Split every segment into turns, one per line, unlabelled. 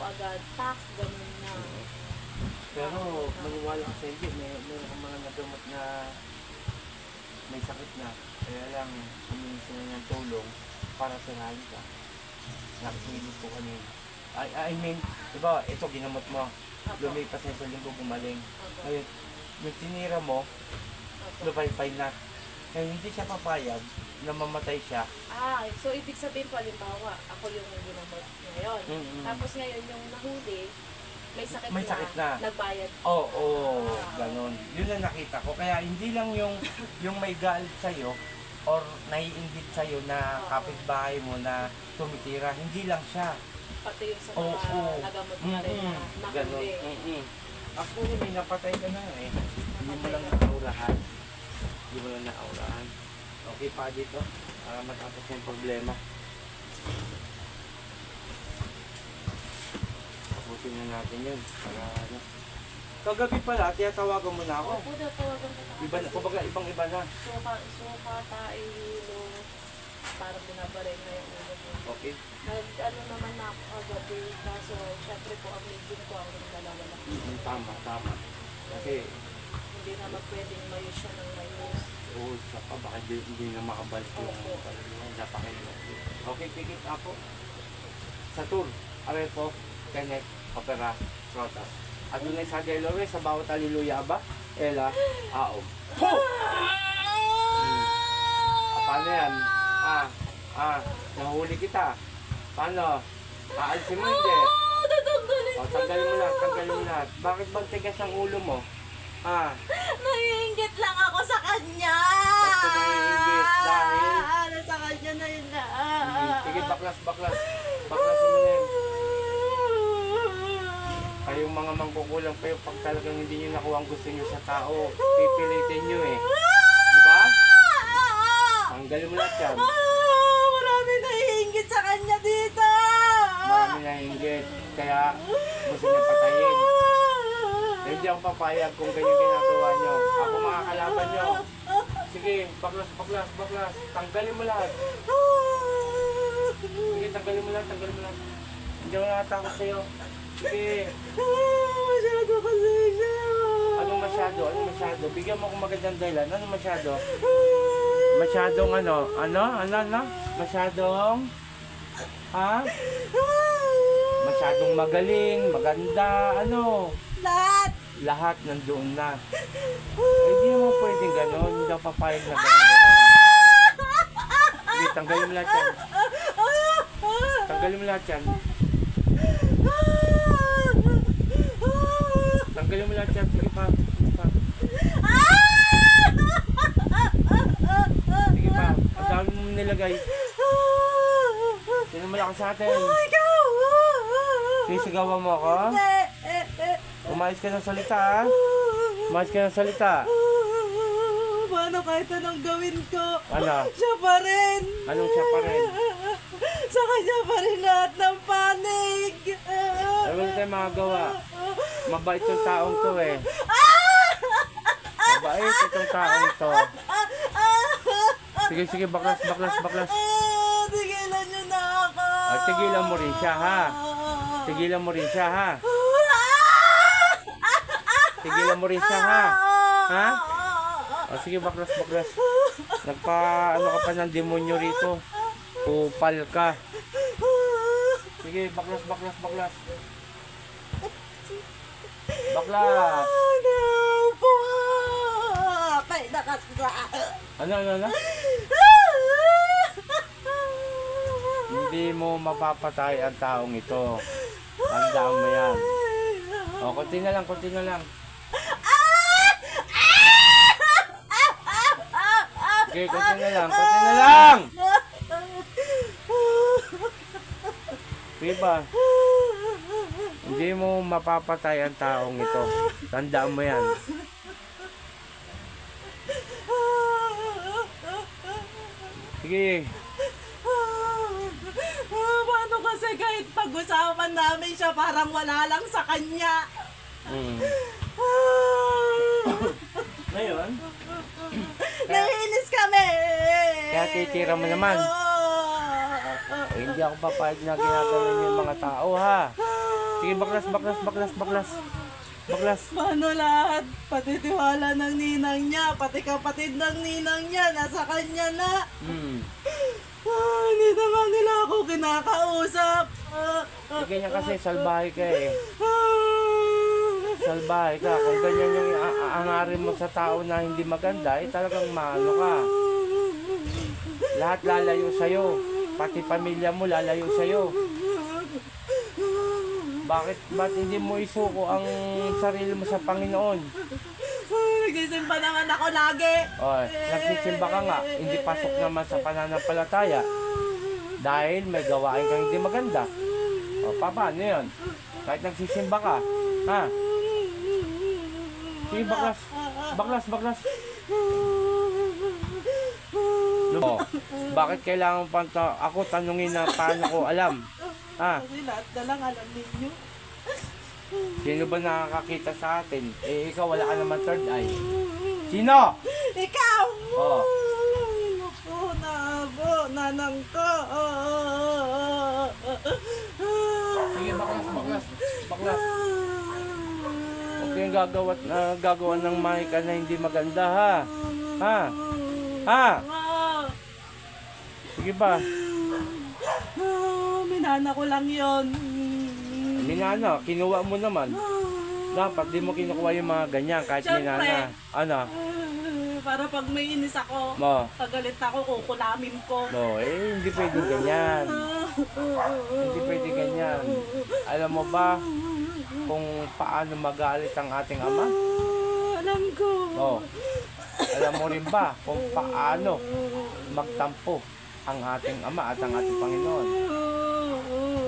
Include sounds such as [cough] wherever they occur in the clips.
po agad, tak, ganun na.
Pero maniwala ka sa hindi, may, may mga nagamot na may sakit na. Kaya lang, humingi sila ng tulong para sirahin ka. Nakisilip ko kanina. I, I mean, di ba, ito ginamot mo. Lumipas na sa linggo gumaling.
Opo.
Ngayon, yung tinira mo,
Opo.
lupay-pay na. Kaya hindi siya papayag na mamatay siya.
Ah, so ibig sabihin po, halimbawa, ako yung ginamot ngayon.
Mm-mm.
Tapos ngayon, yung nahuli, may sakit
May sakit na.
nagbayad.
Oo, oh,
Ah.
ganon. Yun ang nakita ko. Kaya hindi lang yung [laughs] yung may galit sa'yo or naiingit sa'yo na
Oo.
kapitbahay mo na tumitira. Hindi lang siya.
Pati yung sa
Oo.
mga nagamot na rin na
Mm-mm. Ganon.
nahuli.
Mm-mm. Ako may napatay ka na eh. Hindi mo lang nakaurahan. Hindi mo lang nakaurahan. Okay pa dito. Para matapos yung problema. Tapusin na natin yun. Para ano. Kagabi pala, tiyatawagan mo na ako.
Opo, natawagan ko
Iba na, kumbaga ibang iba na.
Suka, suka, tayo, parang binabaray na yung ulo mo.
Okay?
Nag, ano naman na ako kagabi, kaso syempre po ang medyo ko ang dalawa lang.
Mm, tama, tama. Kasi,
Hindi naman pwedeng mayos siya ng mayos.
oo, sa pa, baka hindi, hindi na makabalik yung
Opo.
napakahirap. Okay, pikit ako. Sa tour, aray po, Kenneth, Opera, Rotas. At doon ay sa Delore, sa bawat aliluya ba? Ela, Aom. Ho! Ah, paano yan? Ah, ah, nahuli kita. Paano? Aalisin mo hindi.
Ah, natanggalin
O, tanggalin mo lahat, tanggalin mo lahat. Bakit bang tigas ang ulo mo? Ah,
Naiingit lang ako sa kanya.
Naiinggit? Dahil?
Nasa kanya na yun na.
sige, baklas, baklas. Baklas mo na. Kayong mga mangkukulang kayo pag talagang hindi nyo nakuha ang gusto nyo sa tao, pipilitin nyo eh. Di ba? Tanggalin mo lahat yan.
Ah, marami naiingit sa kanya dito.
Marami na hinggit. Kaya gusto niya patayin. Hindi ako papayag kung ganyan ginagawa nyo. Ako mga kalaban nyo. Sige, baklas, baklas, baklas. Tanggalin mo lahat. Sige, tanggalin mo lahat, tanggalin mo lahat. Hindi ako natatakot sa'yo. Sige,
Masyado kasi siya.
anong masyado? Anong masyado? Bigyan mo akong magandang dahilan. Anong masyado? Masyadong ano? Ano? Ano? Ano? Masyadong? Ha? Masyadong magaling, maganda, ano?
Lahat.
Lahat nandoon na. [laughs] Eh, di naman pwedeng gano'n. Hindi ako papayag na gano'n. Sige, tanggalin mo lahat yan. Tanggalin mo lahat yan. Tanggalin mo lahat yan. Sige pa. Sige pa. Sige pa. Ang dami mo nilagay. Sino malakas sa atin?
Ikaw!
Sisigawan mo ako? Umayos ka ng salita, ha? Umayos ka ng salita.
Paano kahit anong gawin ko?
Ano?
Siya pa rin.
Anong siya pa rin?
Sa kanya pa rin lahat ng panig.
Ano tayo magagawa? Mabait yung taong to eh. Mabait itong taong to. Sige, sige, baklas, baklas, baklas.
Ah, Tigilan niyo na ako.
At tigilan mo rin siya, ha? Tigilan mo rin siya, ha? Tigilan mo rin siya, ha? Ha? O sige, baklas, baklas. Nagpa, ano ka pa ng demonyo rito. Kupal ka. Sige, baklas, baklas, baklas. Baklas.
Ano,
ano, ano? Hindi mo mapapatay ang taong ito. Tandaan mo yan. O, konti na lang, konti na lang. Okay, konti na lang, konti na lang! Diba? Hindi mo mapapatay ang taong ito. Tandaan mo yan. Sige,
Paano kasi kahit pag-usapan namin siya parang wala lang sa kanya.
mm. Ngayon,
Naiinis.
Kaya titira mo naman.
Ah,
eh, hindi ako papayag na ginagawa yung mga tao ha.
ah,
Sige, baklas, baklas, baklas, baklas. Baklas.
Paano lahat? Pati tiwala ng ninang niya, pati kapatid ng ninang niya, nasa kanya na.
Hmm.
Ah, hindi naman nila ako kinakausap. Ah, ah,
Eh, ganyan kasi, salbahe ka eh.
ah.
Salbahe ka. Kung ganyan yung a- mo sa tao na hindi maganda, eh talagang maano ka. Lahat lalayo sa'yo. Pati pamilya mo lalayo sa'yo. Bakit, ba't hindi mo isuko ang sarili mo sa Panginoon?
Nagsisimba naman ako lagi.
O, nagsisimba ka nga, hindi pasok naman sa pananampalataya. Dahil may gawain kang hindi maganda. O, pa, paano yun? Kahit nagsisimba ka, ha? Sige, baklas. Baklas, baklas. O, bakit kailangan pa ta- ako tanungin na paano ko alam? Ha?
Kasi lahat na lang alam ninyo.
Sino ba nakakakita sa atin? Eh, ikaw wala ka naman third eye. Sino?
Ikaw!
Oo.
Naku, nabo, nanang ko.
Sige, baklas, baklas. Baklas. Huwag kayong gagawa, uh, gagawa ng mahika na hindi maganda, ha? Ha? Ha? Sige ba?
ah, minana ko lang yon.
Minana, kinuha mo naman. Dapat di mo kinukuha yung mga ganyan kahit
Siyempre.
minana. Ano?
Ah, Para pag may inis ako,
Mo.
pagalit ako, kukulamin ko.
No, eh, hindi pwede ganyan. Hindi pwede ganyan. Alam mo ba kung paano magalit ang ating ama?
Ah, alam ko.
Oh. Alam mo rin ba kung paano magtampo ang ating ama at ang ating Panginoon?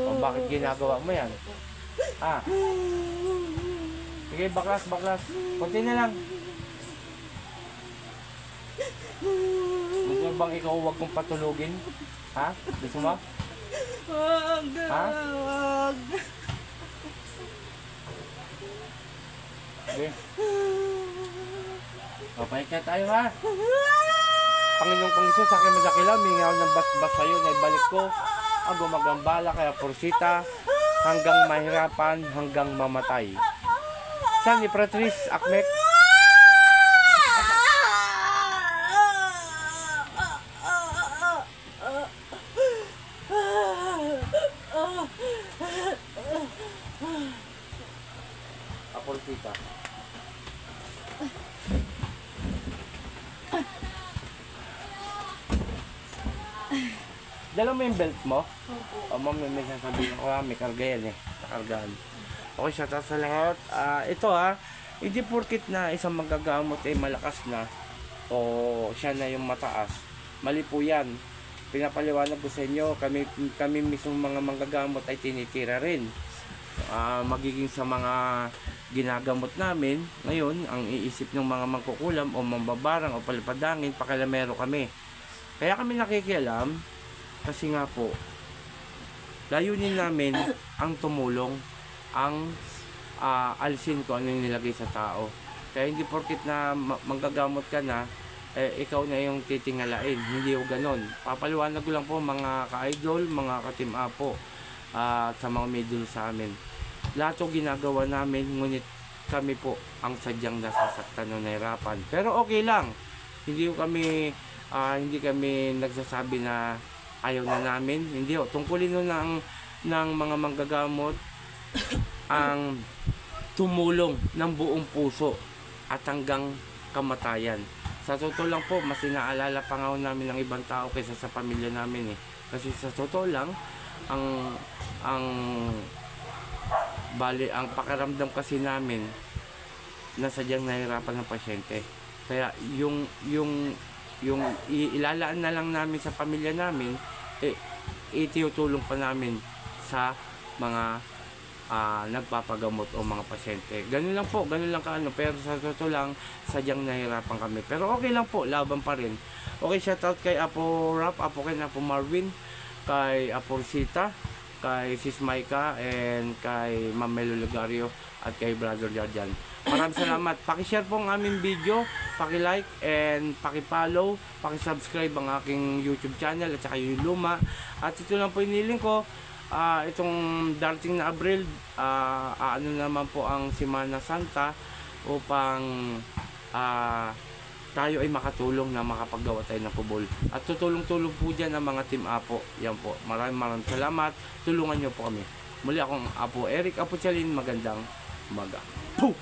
O bakit ginagawa mo yan? Ah, sige, baklas, baklas. Kunti na lang. Gusto bang ikaw huwag kong patulugin? Ha? Gusto mo?
Wag,
Ha?
wag.
Sige. Papayag na tayo ha. Panginoong Panginoon, sa akin madakila, mingaw ng basbas sa'yo na ibalik ko ang gumagambala kaya pursita hanggang mahirapan, hanggang mamatay. San ni Patrice Akmek? Apursita. Dala mo yung belt mo? O ma'am, may may sasabihin ko ha, may karga yan eh. Nakargaan. Okay, shout out sa lahat. Ah, ito ha, hindi porkit na isang magagamot ay malakas na o siya na yung mataas. Mali po yan. Pinapaliwanag ko sa inyo, kami, kami mismo mga manggagamot ay tinitira rin. Ah, magiging sa mga ginagamot namin, ngayon, ang iisip ng mga mangkukulam o mambabarang o palipadangin, pakilamero kami. Kaya kami nakikialam, kasi nga po, layunin namin ang tumulong, ang ah, alisin ko ano yung nilagay sa tao. Kaya hindi porkit na ma- manggagamot ka na, eh, ikaw na yung titingalain. Hindi yung ganon. Papaliwanag ko lang po mga ka-idol, mga ka-team apo, at sa mga middle sa amin. Lahat yung ginagawa namin, ngunit kami po ang sadyang nasasaktan o nahirapan. Pero okay lang. Hindi ko kami, ah, hindi kami nagsasabi na ayaw na namin. Hindi ho. Tungkulin nun ng, ng mga manggagamot [coughs] ang tumulong ng buong puso at hanggang kamatayan. Sa totoo lang po, mas inaalala pa nga namin ng ibang tao kaysa sa pamilya namin eh. Kasi sa totoo lang, ang ang bali ang pakiramdam kasi namin na sadyang nahirapan ng pasyente. Kaya yung yung yung ilalaan na lang namin sa pamilya namin eh itutulong pa namin sa mga ah, nagpapagamot o mga pasyente. Ganun lang po, ganun lang kaano. Pero sa totoo lang, sadyang nahirapan kami. Pero okay lang po, laban pa rin. Okay, shoutout kay Apo Rap, Apo kay Apo Marvin, kay Apo Rosita, kay Sis Maika, and kay Ma'am Melo Lugario, at kay Brother Jarjan. Maraming salamat. Paki-share po ang aming video, paki-like, and paki-follow, paki-subscribe ang aking YouTube channel, at saka yung luma. At ito lang po iniling ko, ah, itong darating na Abril, ah, ano naman po ang Semana Santa upang ah, tayo ay makatulong na makapaggawa tayo ng kubol. At tutulong-tulong po dyan ang mga team Apo. Yan po. Maraming maraming salamat. Tulungan niyo po kami. Muli akong Apo Eric Apo Chalin. Magandang umaga. Puh!